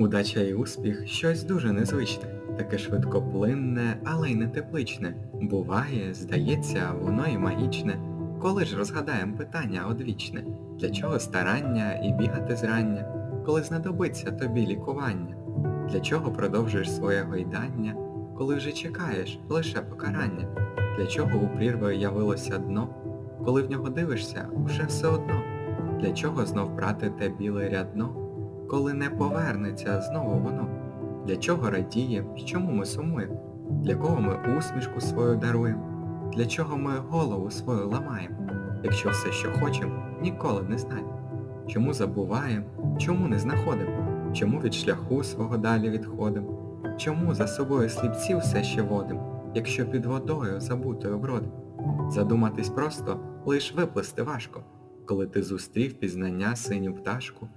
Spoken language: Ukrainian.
Удача і успіх щось дуже незвичне, таке швидкоплинне, але й не тепличне. Буває, здається, воно і магічне. Коли ж розгадаєм питання одвічне, для чого старання і бігати зрання, коли знадобиться тобі лікування? Для чого продовжуєш своє гойдання, коли вже чекаєш лише покарання? Для чого у прірви явилося дно, коли в нього дивишся, вже все одно? Для чого знов прати те біле рядно? Коли не повернеться знову воно? Для чого радієм, чому ми сумуємо? Для кого ми усмішку свою даруємо? Для чого ми голову свою ламаємо? Якщо все, що хочемо, ніколи не знаємо. Чому забуваємо, чому не знаходимо? Чому від шляху свого далі відходимо? Чому за собою сліпці все ще водим, якщо під водою забутою бродим? Задуматись просто, лиш виплисти важко, коли ти зустрів пізнання синю пташку,